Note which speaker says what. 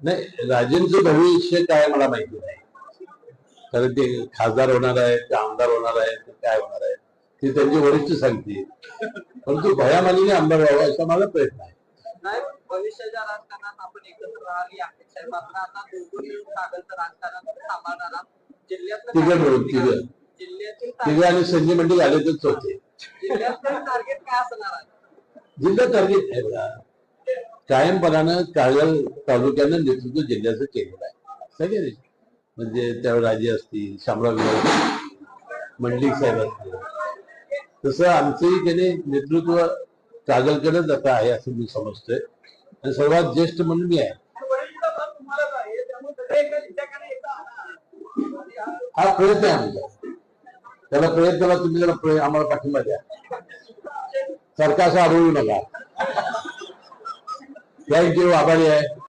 Speaker 1: नाही राजेंचं भविष्य काय मला माहिती नाही. कारण ते खासदार होणार आहे ते आमदार होणार आहे ते काय होणार आहे ते त्यांचे वरिष्ठ सांगतील. परंतु भयामानीने आमदार व्हावा असा माझा प्रयत्न आहे.
Speaker 2: नाही भविष्याच्या राजकारणात आपण एकत्र राहिली अपेक्षा आहे मात्र आता दोघंही कागलचं राजकारण सांभाळणार आहात. जिल्ह्यातलं
Speaker 1: तिघं मिळून
Speaker 2: target
Speaker 1: तिघं.
Speaker 2: जिल्ह्यातील
Speaker 1: तिघं आणि संजय मंडळ आले तर चौथे.
Speaker 2: जिल्ह्यातलं टार्गेट काय असणार आहे?
Speaker 1: जिल्हा टार्गेट आहे. कायमपणानं कागल तालुक्यानं नेतृत्व जिल्ह्याचं केलेलं आहे. सगळे म्हणजे त्यावेळी राजे असतील शामराव असतील, मंडलिक साहेब असतील. तसं आमचंही त्याने नेतृत्व कागलकडेच आता आहे असं मी समजतोय. आणि सर्वात ज्येष्ठ म्हणून मी आहे. हा प्रयत्न आहे आमचा. त्याला प्रयत्नाला तुम्ही जरा आम्हाला पाठिंबा द्या. सरकारचा असं अडवू नका. थँक्यू आभारी आहे.